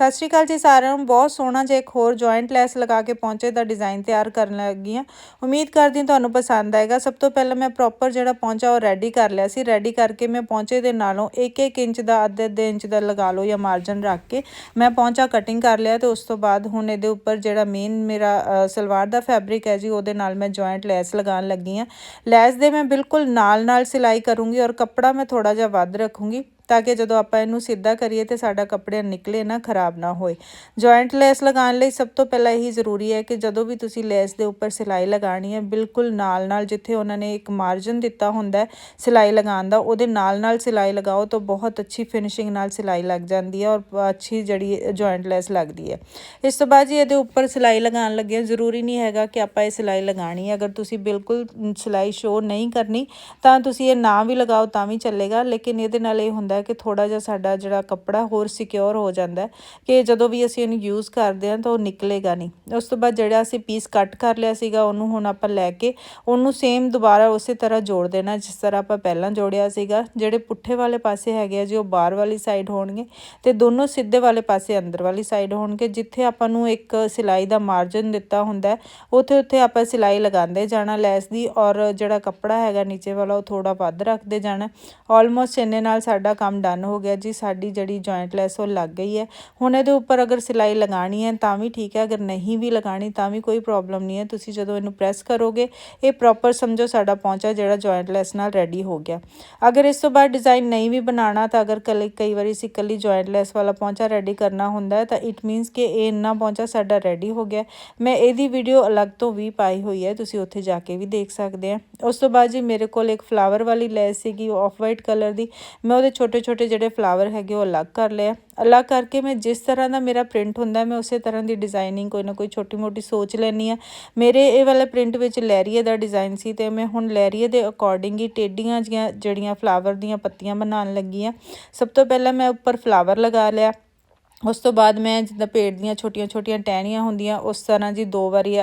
ਸਤਿ ਸ਼੍ਰੀ ਅਕਾਲ ਜੀ ਸਾਰਿਆਂ ਨੂੰ। ਬਹੁਤ ਸੋਹਣਾ ਜਿਹਾ ਇੱਕ ਹੋਰ ਜੁਆਇੰਟ ਲੈਸ ਲਗਾ ਕੇ ਪਹੁੰਚੇ ਦਾ ਡਿਜ਼ਾਈਨ ਤਿਆਰ ਕਰਨ ਲੱਗੀ ਹਾਂ। ਉਮੀਦ ਕਰਦੀ ਤੁਹਾਨੂੰ ਪਸੰਦ ਆਏਗਾ। ਸਭ ਤੋਂ ਪਹਿਲਾਂ ਮੈਂ ਪ੍ਰੋਪਰ ਜਿਹੜਾ ਪਹੁੰਚਾ ਉਹ ਰੈਡੀ ਕਰ ਲਿਆ ਸੀ। ਰੈਡੀ ਕਰਕੇ ਮੈਂ ਪਹੁੰਚੇ ਦੇ ਨਾਲੋਂ 1-1 ਇੰਚ ਦਾ, ਅੱਧੇ ਅੱਧੇ ਇੰਚ ਦਾ ਲਗਾ ਲਓ ਜਾਂ ਮਾਰਜਨ ਰੱਖ ਕੇ ਮੈਂ ਪਹੁੰਚਾ ਕਟਿੰਗ ਕਰ ਲਿਆ ਤੇ ਉਸ ਤੋਂ ਬਾਅਦ ਹੁਣ ਇਹਦੇ ਉੱਪਰ ਜਿਹੜਾ ਮੇਨ ਮੇਰਾ ਸਲਵਾਰ ਦਾ ਫੈਬਰਿਕ ਹੈ ਜੀ, ਉਹਦੇ ਨਾਲ ਮੈਂ ਜੁਆਇੰਟ ਲੈਸ ਲਗਾਉਣ ਲੱਗੀ ਹਾਂ। ਲੈਸ ਦੇ ਮੈਂ ਬਿਲਕੁਲ ਨਾਲ ਨਾਲ ਸਿਲਾਈ ਕਰੂੰਗੀ ਔਰ ਕੱਪੜਾ ਮੈਂ ਥੋੜਾ ਜਿਹਾ ਵੱਧ ਰੱਖੂੰਗੀ। ਤਾਂ ਕਿ ਜਦੋਂ ਆਪਾਂ ਇਹਨੂੰ ਸਿੱਧਾ ਕਰੀਏ ਤੇ ਸਾਡਾ ਕੱਪੜੇ ਨਿਕਲੇ ਨਾ, ਖਰਾਬ ਨਾ ਹੋਏ। ਜੁਆਇੰਟ ਲੈਸ ਲਗਾਉਣ ਲਈ ਸਭ ਤੋਂ ਪਹਿਲਾਂ ਇਹੀ ਜ਼ਰੂਰੀ ਹੈ ਕਿ ਜਦੋਂ ਵੀ ਤੁਸੀਂ ਲੈਸ ਦੇ ਉੱਪਰ ਸਿਲਾਈ ਲਗਾਣੀ ਹੈ, ਬਿਲਕੁਲ ਨਾਲ ਨਾਲ ਜਿੱਥੇ ਉਹਨਾਂ ਨੇ ਇੱਕ ਮਾਰਜਨ ਦਿੱਤਾ ਹੁੰਦਾ ਸਿਲਾਈ ਲਗਾਉਣ ਦਾ, ਉਹਦੇ ਨਾਲ ਨਾਲ ਸਿਲਾਈ ਲਗਾਓ ਤਾਂ ਬਹੁਤ ਅੱਛੀ ਫਿਨਿਸ਼ਿੰਗ ਨਾਲ ਸਿਲਾਈ ਲੱਗ ਜਾਂਦੀ ਹੈ ਔਰ ਅੱਛੀ ਜਿਹੜੀ ਜੁਆਇੰਟ ਲੈਸ ਲੱਗਦੀ ਹੈ। ਇਸ ਤੋਂ ਬਾਅਦ ਜੀ ਇਹਦੇ ਉੱਪਰ ਸਿਲਾਈ ਲਗਾਉਣ ਲੱਗੇ ਜ਼ਰੂਰੀ ਨਹੀਂ ਹੈਗਾ ਕਿ ਆਪਾਂ ਇਹ ਸਿਲਾਈ ਲਗਾਣੀ ਹੈ। ਅਗਰ ਤੁਸੀਂ ਬਿਲਕੁਲ ਸਿਲਾਈ ਸ਼ੋ ਨਹੀਂ ਕਰਨੀ, ਤਾਂ ਤੁਸੀਂ ਇਹ ਨਾ ਵੀ ਲਗਾਓ ਤਾਂ ਵੀ ਚੱਲੇਗਾ, ਲੇਕਿਨ ਇਹਦੇ ਨਾਲ ਇਹ ਹੁੰਦਾ ਹੈ ਕਿ ਥੋੜਾ ਜਿਹਾ ਸਾਡਾ ਜਿਹੜਾ ਕੱਪੜਾ ਹੋਰ ਸਿਕਿਉਰ ਹੋ ਜਾਂਦਾ ਕਿ ਜਦੋਂ ਵੀ ਅਸੀਂ ਇਹਨੂੰ ਯੂਜ਼ ਕਰਦੇ ਹਾਂ ਤਾਂ ਉਹ ਨਿਕਲੇਗਾ ਨਹੀਂ। ਉਸ ਤੋਂ ਬਾਅਦ ਜਿਹੜਾ ਅਸੀਂ ਪੀਸ ਕੱਟ ਕਰ ਲਿਆ ਸੀਗਾ, ਉਹਨੂੰ ਹੁਣ ਆਪਾਂ ਲੈ ਕੇ ਉਹਨੂੰ ਸੇਮ ਦੁਬਾਰਾ ਉਸੇ ਤਰ੍ਹਾਂ ਜੋੜ ਦੇਣਾ, ਜਿਸ ਤਰ੍ਹਾਂ ਆਪਾਂ ਪਹਿਲਾਂ ਜੋੜਿਆ ਸੀਗਾ। ਜਿਹੜੇ ਪੁੱਠੇ ਵਾਲੇ ਪਾਸੇ ਹੈਗੇ ਆ ਜੀ, ਉਹ ਬਾਹਰ ਵਾਲੀ ਸਾਈਡ ਹੋਣਗੇ ਤੇ ਦੋਨੋਂ ਸਿੱਧੇ ਵਾਲੇ ਪਾਸੇ ਅੰਦਰ ਵਾਲੀ ਸਾਈਡ ਹੋਣਗੇ, ਜਿੱਥੇ ਆਪਾਂ ਨੂੰ ਇੱਕ ਸਿਲਾਈ ਦਾ ਮਾਰਜਨ ਦਿੱਤਾ ਹੁੰਦਾ ਉੱਥੇ ਉੱਥੇ ਆਪਾਂ ਸਿਲਾਈ ਲਗਾਉਂਦੇ ਜਾਣਾ ਲੈਸ ਦੀ ਔਰ ਜਿਹੜਾ ਕੱਪੜਾ ਹੈਗਾ ਨੀਚੇ ਵਾਲਾ, ਉਹ ਥੋੜਾ ਵੱਧ ਰੱਖਦੇ ਜਾਣਾ। ਆਲਮੋਸਟ ਇੰਨੇ ਨਾਲ ਸਾਡਾ ਕੰਮ ਡਨ ਹੋ ਗਿਆ ਜੀ, ਸਾਡੀ ਜਿਹੜੀ ਜੁਆਇੰਟ ਲੈਸ ਉਹ ਲੱਗ ਗਈ ਹੈ। ਹੁਣ ਇਹਦੇ ਉੱਪਰ ਅਗਰ ਸਿਲਾਈ ਲਗਾਣੀ ਹੈ ਤਾਂ ਵੀ ਠੀਕ ਹੈ, ਅਗਰ ਨਹੀਂ ਵੀ ਲਗਾਣੀ ਤਾਂ ਵੀ ਕੋਈ ਪ੍ਰੋਬਲਮ ਨਹੀਂ ਹੈ। ਤੁਸੀਂ ਜਦੋਂ ਇਹਨੂੰ ਪ੍ਰੈਸ ਕਰੋਗੇ, ਇਹ ਪ੍ਰੋਪਰ ਸਮਝੋ ਸਾਡਾ ਪਹੁੰਚਾ ਜਿਹੜਾ ਜੁਆਇੰਟ ਲੈਸ ਨਾਲ ਰੈਡੀ ਹੋ ਗਿਆ। ਅਗਰ ਇਸ ਤੋਂ ਬਾਅਦ ਡਿਜ਼ਾਈਨ ਨਹੀਂ ਵੀ ਬਣਾਉਣਾ ਤਾਂ ਅਗਰ ਕਈ ਵਾਰੀ ਸੀ ਕੱਲੀ ਜੁਆਇੰਟ ਲੈਸ ਵਾਲਾ ਪਹੁੰਚਾ ਰੈਡੀ ਕਰਨਾ ਹੁੰਦਾ ਹੈ, ਤਾਂ ਇਟ ਮੀਨਸ ਕਿ ਇਹ ਇੰਨਾ ਪਹੁੰਚਾ ਸਾਡਾ ਰੈਡੀ ਹੋ ਗਿਆ। ਮੈਂ ਇਹਦੀ ਵੀਡੀਓ ਅਲੱਗ ਤੋਂ ਵੀ ਪਾਈ ਹੋਈ ਹੈ, ਤੁਸੀਂ ਉੱਥੇ ਜਾ ਕੇ ਵੀ ਦੇਖ ਸਕਦੇ ਆ। ਉਸ ਤੋਂ ਬਾਅਦ ਜੀ ਮੇਰੇ ਕੋਲ ਇੱਕ ਫਲਾਵਰ ਵਾਲੀ ਲੈਸ ਸੀਗੀ ਆਫ ਵਾਈਟ ਕਲਰ ਦੀ। ਮੈਂ ਉਹਦੇ ਛੋਟੇ ਛੋਟੇ ਛੋਟੇ ਜਿਹੜੇ ਫਲਾਵਰ ਹੈਗੇ ਉਹ ਅਲੱਗ ਕਰ ਲਿਆ ਅਲੱਗ ਕਰਕੇ ਮੈਂ ਜਿਸ ਤਰ੍ਹਾਂ ਦਾ ਮੇਰਾ ਪ੍ਰਿੰਟ ਹੁੰਦਾ, ਮੈਂ ਉਸੇ ਤਰ੍ਹਾਂ ਦੀ ਡਿਜ਼ਾਈਨਿੰਗ ਕੋਈ ਨਾ ਕੋਈ ਛੋਟੀ ਮੋਟੀ ਸੋਚ ਲੈਣੀ ਆ ਮੇਰੇ ਇਹ ਵਾਲੇ ਪ੍ਰਿੰਟ ਵਿੱਚ ਲੈਰੀਏ ਦਾ ਡਿਜ਼ਾਈਨ ਸੀ ਤੇ ਮੈਂ ਹੁਣ ਲੈਰੀਏ ਦੇ ਅਕੋਰਡਿੰਗ ਹੀ ਟੇਡੀਆਂ ਜੀਆਂ ਜਿਹੜੀਆਂ ਫਲਾਵਰ ਦੀਆਂ ਪੱਤੀਆਂ ਬਣਾਉਣ ਲੱਗੀ ਆ ਸਭ ਤੋਂ ਪਹਿਲਾਂ ਮੈਂ ਉੱਪਰ ਫਲਾਵਰ ਲਗਾ ਲਿਆ। ਉਸ ਤੋਂ ਬਾਅਦ ਮੈਂ ਜਿੱਦਾਂ ਪੇੜ ਦੀਆਂ ਛੋਟੀਆਂ ਛੋਟੀਆਂ ਟਹਿਣੀਆਂ ਹੁੰਦੀਆਂ, ਉਸ ਤਰ੍ਹਾਂ ਜੀ ਦੋ ਵਾਰੀ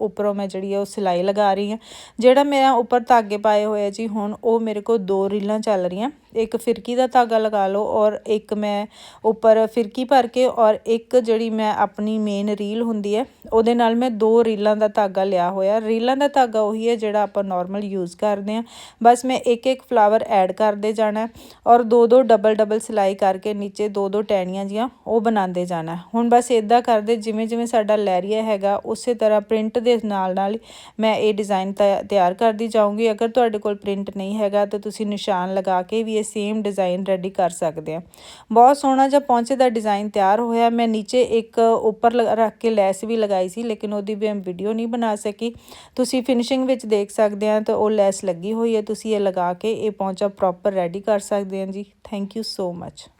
ਉੱਪਰੋਂ ਮੈਂ ਜਿਹੜੀ ਆ ਉਹ ਸਿਲਾਈ ਲਗਾ ਰਹੀ ਹਾਂ। ਜਿਹੜਾ ਮੇਰਾ ਉੱਪਰ ਧਾਗੇ ਪਾਏ ਹੋਏ ਜੀ, ਹੁਣ ਉਹ ਮੇਰੇ ਕੋਲ ਦੋ ਰੀਲਾਂ ਚੱਲ ਰਹੀਆਂ। ਇੱਕ ਫਿਰਕੀ ਦਾ ਧਾਗਾ ਲਗਾ ਲਓ ਔਰ ਇੱਕ ਮੈਂ ਉੱਪਰ ਫਿਰਕੀ ਭਰ ਕੇ ਔਰ ਇੱਕ ਜਿਹੜੀ ਮੈਂ ਆਪਣੀ ਮੇਨ ਰੀਲ ਹੁੰਦੀ ਹੈ, ਉਹਦੇ ਨਾਲ ਮੈਂ ਦੋ ਰੀਲਾਂ ਦਾ ਧਾਗਾ ਲਿਆ ਹੋਇਆ। ਰੀਲਾਂ ਦਾ ਧਾਗਾ ਉਹੀ ਹੈ ਜਿਹੜਾ ਆਪਾਂ ਨਾਰਮਲ ਯੂਜ਼ ਕਰਦੇ ਆ ਬਸ ਮੈਂ ਇੱਕ ਇੱਕ ਫਲਾਵਰ ਐਡ ਕਰਦੇ ਜਾਣਾ ਔਰ ਦੋ ਦੋ ਡਬਲ ਡਬਲ ਸਿਲਾਈ ਕਰਕੇ ਨੀਚੇ ਦੋ ਦੋ ਟੈਣੀਆਂ ਜੀਆਂ ਉਹ ਬਣਾਉਂਦੇ ਜਾਣਾ। ਹੁਣ ਬਸ ਇਦਾਂ ਕਰਦੇ, ਜਿਵੇਂ ਜਿਵੇਂ ਸਾਡਾ ਲੈਰੀਆ ਹੈਗਾ, ਉਸੇ ਤਰ੍ਹਾਂ ਪ੍ਰਿੰਟ ਦੇ ਨਾਲ ਨਾਲ ਮੈਂ ਇਹ ਡਿਜ਼ਾਈਨ ਤਿਆਰ ਕਰਦੀ ਜਾਊਂਗੀ। ਅਗਰ ਤੁਹਾਡੇ ਕੋਲ ਪ੍ਰਿੰਟ ਨਹੀਂ ਹੈਗਾ ਤਾਂ ਤੁਸੀਂ ਨਿਸ਼ਾਨ ਲਗਾ ਕੇ ਵੀ ਇਹ ਸੇਮ ਡਿਜ਼ਾਈਨ ਰੈਡੀ ਕਰ ਸਕਦੇ ਆ ਬਹੁਤ ਸੋਹਣਾ ਜਿਹਾ ਪਹੁੰਚੇ ਦਾ ਡਿਜ਼ਾਈਨ ਤਿਆਰ ਹੋਇਆ। ਮੈਂ ਨੀਚੇ ਇੱਕ ਉੱਪਰ ਰੱਖ ਕੇ ਲੈਸ ਵੀ ਲਗਾਈ ਸੀ, ਲੇਕਿਨ ਉਹਦੀ ਵੀ ਮੈਂ ਵੀਡੀਓ ਨਹੀਂ ਬਣਾ ਸਕੀ। ਤੁਸੀਂ ਫਿਨਿਸ਼ਿੰਗ ਵਿੱਚ ਦੇਖ ਸਕਦੇ ਆ ਤਾਂ ਉਹ ਲੈਸ ਲੱਗੀ ਹੋਈ ਹੈ। ਤੁਸੀਂ ਇਹ ਲਗਾ ਕੇ ਇਹ ਪਹੁੰਚਾ ਪ੍ਰੋਪਰ ਰੈਡੀ ਕਰ ਸਕਦੇ ਆ ਜੀ। Thank you so much